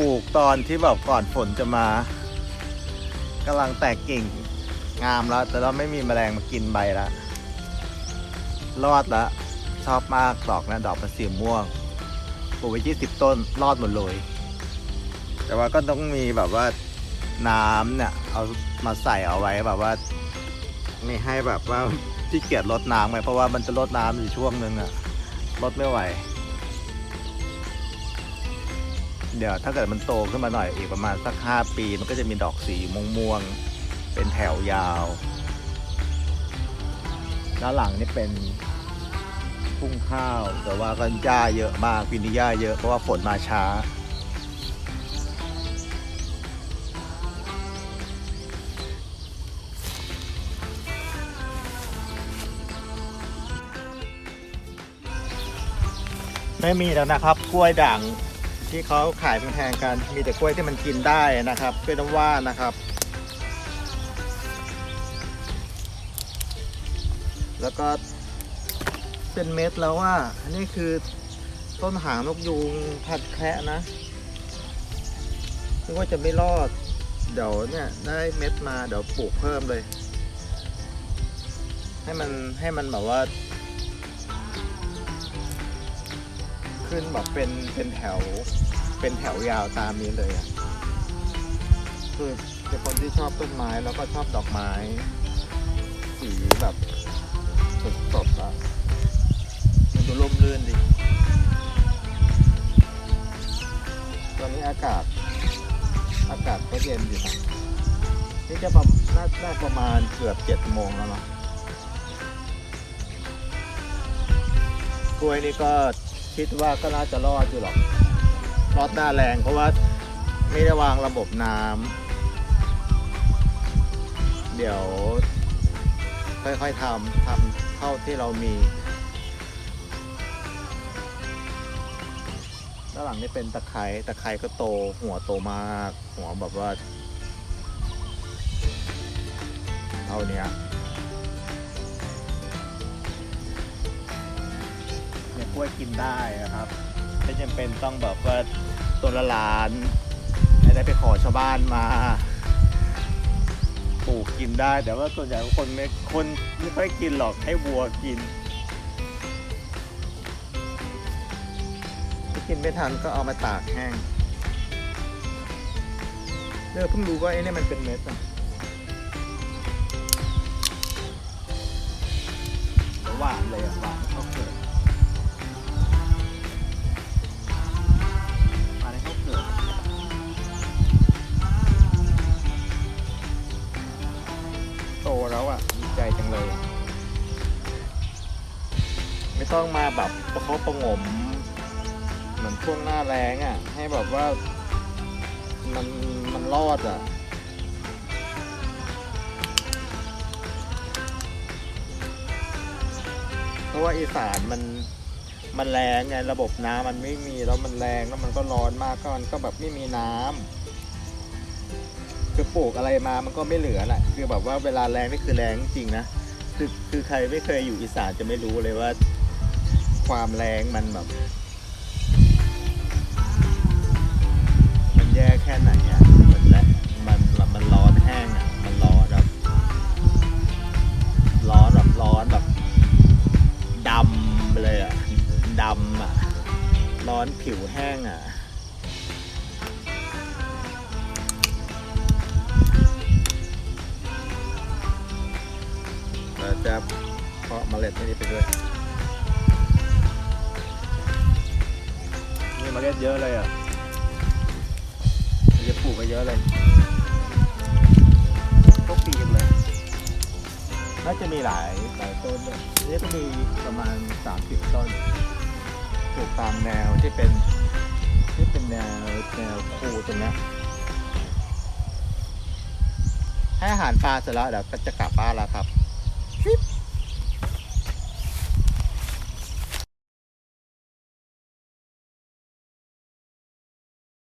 ปลูกตอนที่แบบก่อนฝนจะมากำลังแตกกิ่งงามแล้ว แต่เราไม่มีแมลงมากินใบละรอดละชอบมากดอกนะดอกป็นสีม่วงปลูกไว้ยี่สิบต้นรอดหมดเลยแต่ว่าก็ต้องมีแบบว่าน้ำเนี่ยเอามาใส่เอาไว้แบบว่า ไม่ให้แบบว่าที่เกียจลดน้ำไงเพราะว่ามันจะลดน้ำอยู่ช่วงนึงอะลดไม่ไหว เดี๋ยวถ้าเกิดมันโตขึ้นมาหน่อยอีกประมาณสักห้าปีมันก็จะมีดอกสีม่วงๆเป็นแถวยาวด้านหลังนี่เป็นทุ่งข้าว แต่ว่าก็หญ้าเยอะมากปีนี้หญ้าเยอะเพราะว่าฝนมาช้า ไม่มีแล้วนะครับกล้วยด่าง ที่เขาขายแพงๆกัน มีแต่กล้วยที่มันกินได้นะครับกล้วยน้ำว้านะครับ แล้วก็เป็นเม็ดแล้วว่าอันนี้คือต้นหางนกยูงผัดแคะนะนึกว่าจะไม่รอด เดี๋ยวเนี่ยได้เม็ดมาเดี๋ยวปลูกเพิ่มเลย ให้มันให้มันแบบว่า ขึ้นแบบเป็นเป็นแถว เป็นแถวยาวตามนี้เลยอะคือเป็นคนที่ชอบต้นไม้แล้วก็ชอบดอกไม้ สีแบบสดๆอะมันดูร่มรื่นดีตอนนี้อากาศ อากาศก็เย็นอยู่นะนี่จะประน่าน่าประมาณเกือบเจ็ดโมงแล้วเนาะกล้วยนี่ก็ คิดว่าก็น่าจะรอดอยู่หรอกรอดหน้าแรงเพราะว่าไม่ได้วางระบบน้ำเดี๋ยวค่อยๆทำทำเท่าที่เรามีด้านหลังนี่เป็นตะไคร้ตะไคร้ก็โตหัวโตมาก หัวแบบว่าเท่านี้ ล้วยกินได้นะครับไม่จำเป็นต้องแบบว่าตัวละล้านไม่ได้ไปขอชาวบ้านมาปลูกกินได้ แต่ว่าส่วนใหญ่คนไม่คนไม่ค่อยกินหรอกให้วัวกินถ้ากินไม่ทันก็เอามาตากแห้งเออเพิ่งรู้ว่าไอ้นี่มันเป็นเม็ดอะหวานเลยอะหวานเข้าวเกลือ ต้องมาแบบประคบประงม เหมือนช่วงหน้าแรงอะ ให้แบบว่ามันมันรอดอะเพราะว่าอีสานมันมันแรงไงระบบน้ำมันไม่มีแล้วมันแรงแล้วมันก็ร้อนมากก็มันก็แบบไม่มีน้ำคือปลูกอะไรมามันก็ไม่เหลือแหละคือแบบว่าเวลาแรงนี่คือแรงจริงนะคือคือใครไม่เคยอยู่อีสานจะไม่รู้เลยว่า ความแรงมันแบบ มันแย่แค่ไหนอะมันและมันมันร้อนแห้งอะ มันร้อนแบบร้อนแบบร้อนแบบดำเลยอะดำอะ ร้อนผิวแห้งอะเราจะเพาะเมล็ดนี้ไปด้วย เยอะเลยอะจะปลูกไปเยอะเลยทุกปีเลยน่าจะมีหลายหลายต้นเลยนี่ก็มีประมาณ 30 ต้นปลูกตามแนวที่เป็นที่เป็นแนวแนวคูตรงนี้ให้อาหารปลาเสร็จแล้วเดี๋ยวก็จะกลับบ้านแล้วครับ